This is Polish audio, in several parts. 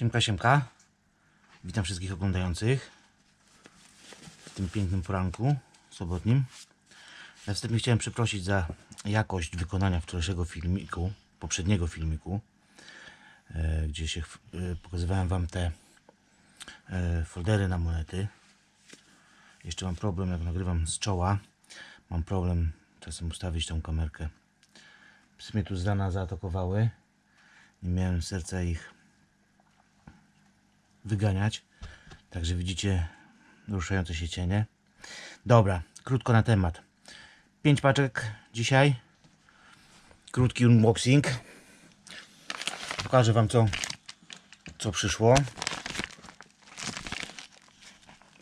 Siemka, siemka. Witam wszystkich oglądających w tym pięknym poranku sobotnim. Na wstępie chciałem przeprosić za jakość wykonania wczorajszego filmiku, poprzedniego filmiku, e, gdzie się e, pokazywałem Wam te e, foldery na monety. Jeszcze mam problem, jak nagrywam z czoła. Mam problem czasem ustawić tą kamerkę. Psy mnie tu z rana zaatakowały. Nie miałem serca ich wyganiać. Także widzicie ruszające się cienie. Dobra, krótko na temat. Pięć paczek dzisiaj. Krótki unboxing. Pokażę Wam co, co przyszło.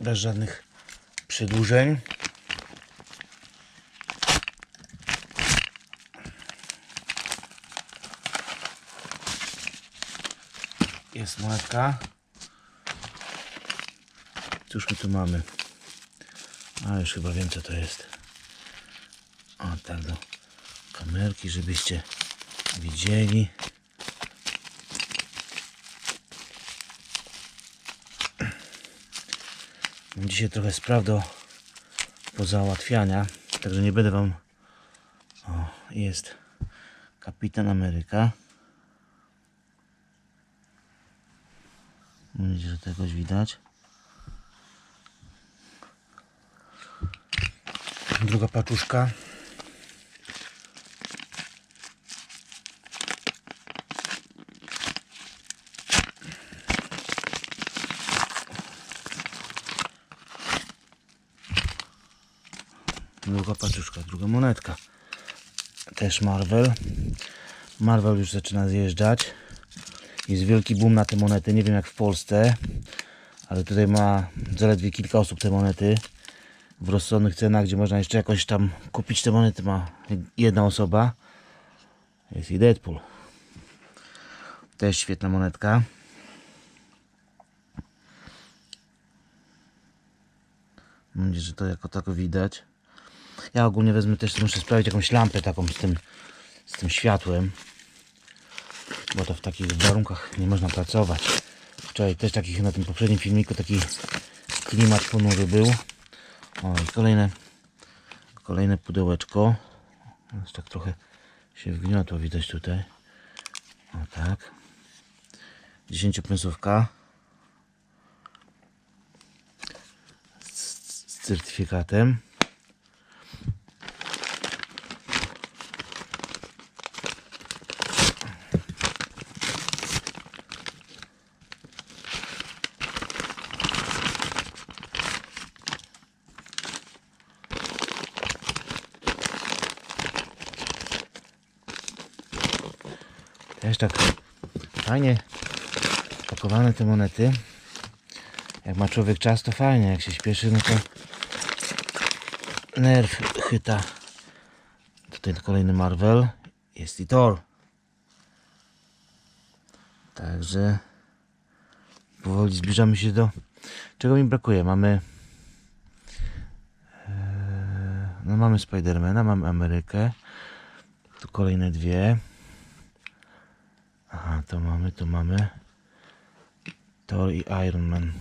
Bez żadnych przedłużeń. Jest monetka. Cóż my tu mamy? A już chyba wiem co to jest. O tak do kamerki, żebyście widzieli. Dzisiaj trochę spraw do pozałatwiania, także nie będę wam... O, jest Kapitan Ameryka. Nadzieję, że tegoś widać. Druga paczuszka. Druga paczuszka, druga monetka. Też Marvel. Marvel już zaczyna zjeżdżać. Jest wielki boom na te monety. Nie wiem jak w Polsce, ale tutaj ma zaledwie kilka osób te monety w rozsądnych cenach, gdzie można jeszcze jakoś tam kupić te monety, ma jedna osoba. Jest i Deadpool. Też świetna monetka. Mam nadzieję, że to jako tako widać. Ja ogólnie wezmę też, muszę sprawić jakąś lampę taką z tym, z tym światłem. Bo to w takich warunkach nie można pracować. Wczoraj też takich na tym poprzednim filmiku taki klimat ponury był. O i kolejne kolejne pudełeczko. Jest tak trochę się wgniotło widać tutaj. O tak. 10 pensówka. Z, z certyfikatem. Też tak fajnie pakowane te monety. Jak ma człowiek czas, to fajnie. Jak się śpieszy, no to nerw chyta. Tutaj kolejny Marvel. Jest i Thor. Także powoli zbliżamy się do... Czego mi brakuje? Mamy... e, No mamy Spidermana, mamy Amerykę. Tu kolejne dwie. Aha, to mamy, to mamy. Thor i Iron Man.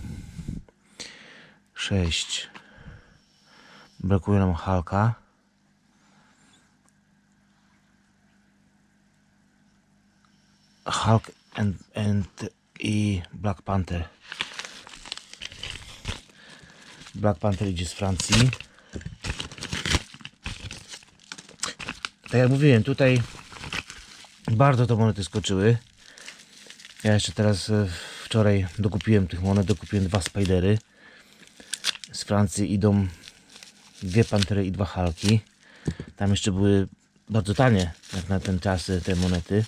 6. Brakuje nam Hulka. Hulk and, and i Black Panther. Black Panther idzie z Francji. Tak jak mówiłem, tutaj bardzo to monety skoczyły. Ja jeszcze teraz e, wczoraj dokupiłem tych monet, dokupiłem dwa spidery. Z Francji idą dwie pantery i dwa halki. Tam jeszcze były bardzo tanie, jak na ten czas e, te monety.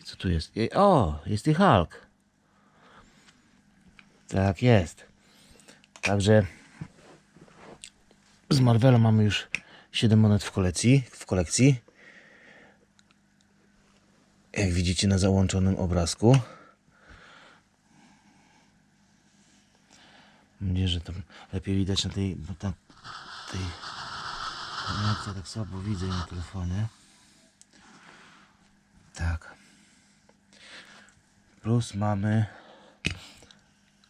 I co tu jest? O, jest i Hulk. Tak jest. Także z Marvela mamy już 7 monet w kolekcji. W kolekcji jak widzicie na załączonym obrazku. Mam nadzieję, że to lepiej widać na tej, bo tam, tej ja tak słabo widzę telefonie. Tak. plus mamy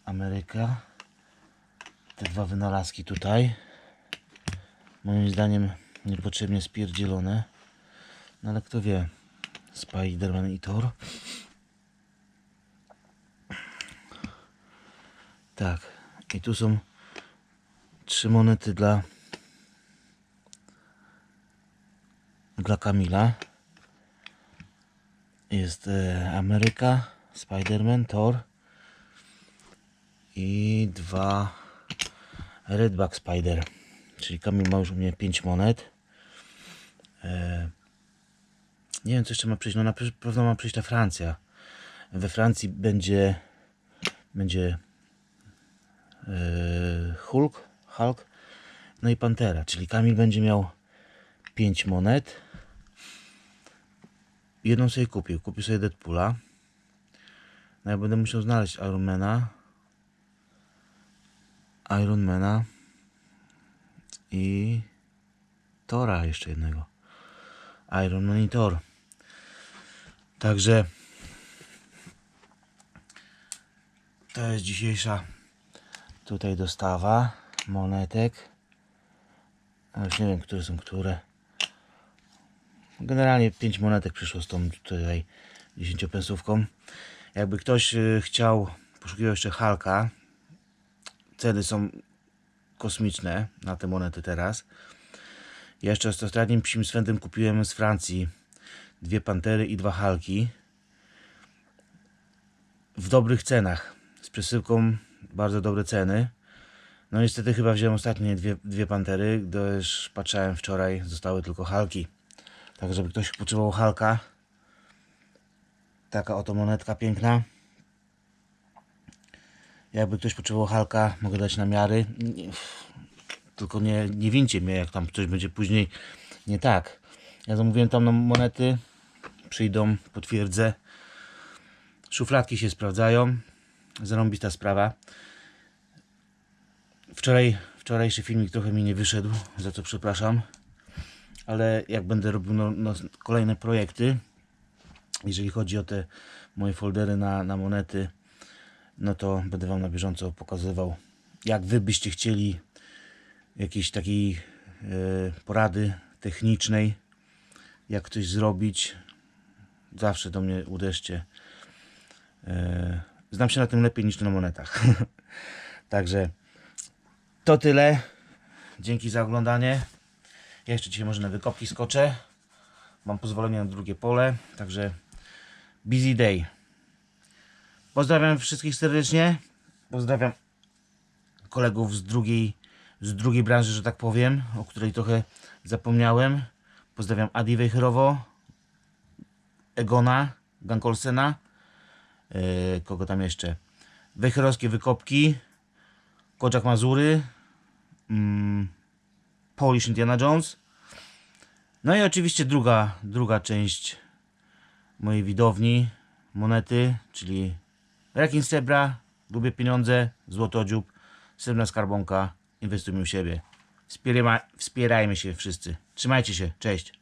Ameryka. Te dwa wynalazki tutaj. Moim zdaniem niepotrzebnie spierdzielone. No ale kto wie. Spiderman i Thor. Tak. I tu są trzy monety dla dla Kamila. Jest e, Ameryka, Spiderman, Thor i dwa Redback Spider. Czyli Kamil ma już u mnie 5 monet. E, nie wiem co jeszcze ma przyjść. No na pe- pewno ma przyjść ta Francja. We Francji będzie będzie e, Hulk, Hulk, no i Pantera. Czyli Kamil będzie miał 5 monet. Jedną sobie kupił. Kupił sobie Deadpoola. No ja będę musiał znaleźć Ironmana. Ironmana. I Tora jeszcze jednego. Iron Man i Thor. Także to jest dzisiejsza tutaj dostawa monetek. Już nie wiem, które są które. Generalnie 5 monetek przyszło z tą tutaj 10 pensówką. Jakby ktoś y, chciał, poszukiwał jeszcze Halka, ceny są kosmiczne na te monety teraz. Jeszcze z ostatnim psim swędem kupiłem z Francji dwie pantery i dwa halki w dobrych cenach. Z przesyłką bardzo dobre ceny. No niestety chyba wziąłem ostatnie dwie, dwie pantery, gdyż patrzałem wczoraj, zostały tylko halki. Tak, żeby ktoś potrzebował halka. Taka oto monetka piękna. Jakby ktoś potrzebował halka, mogę dać namiary. Tylko nie, nie wincie mnie, jak tam coś będzie później nie tak. Ja zamówiłem tam monety. Przyjdą, potwierdzę. Szufladki się sprawdzają. Zarąbista sprawa. Wczoraj, wczorajszy filmik trochę mi nie wyszedł, za co przepraszam. Ale jak będę robił no, no, kolejne projekty, jeżeli chodzi o te moje foldery na, na monety, no to będę Wam na bieżąco pokazywał, jak Wy byście chcieli jakiejś takiej e, porady technicznej, jak coś zrobić. Zawsze do mnie uderzcie. E, znam się na tym lepiej niż na monetach. Także to tyle. Dzięki za oglądanie. Ja jeszcze dzisiaj może na wykopki skoczę. Mam pozwolenie na drugie pole, także busy day. Pozdrawiam wszystkich serdecznie. Pozdrawiam kolegów z drugiej, z drugiej branży, że tak powiem, o której trochę zapomniałem. Pozdrawiam Adi Wejherowo, Egona, Gankolsena, yy, kogo tam jeszcze? Wejherowskie Wykopki, Koczak Mazury, mm, Polish Indiana Jones. No i oczywiście druga, druga część mojej widowni, monety, czyli rekin srebra, lubię pieniądze, złotodziób, srebrna skarbonka, inwestujmy w siebie. Wspierajmy się wszyscy. Trzymajcie się, cześć.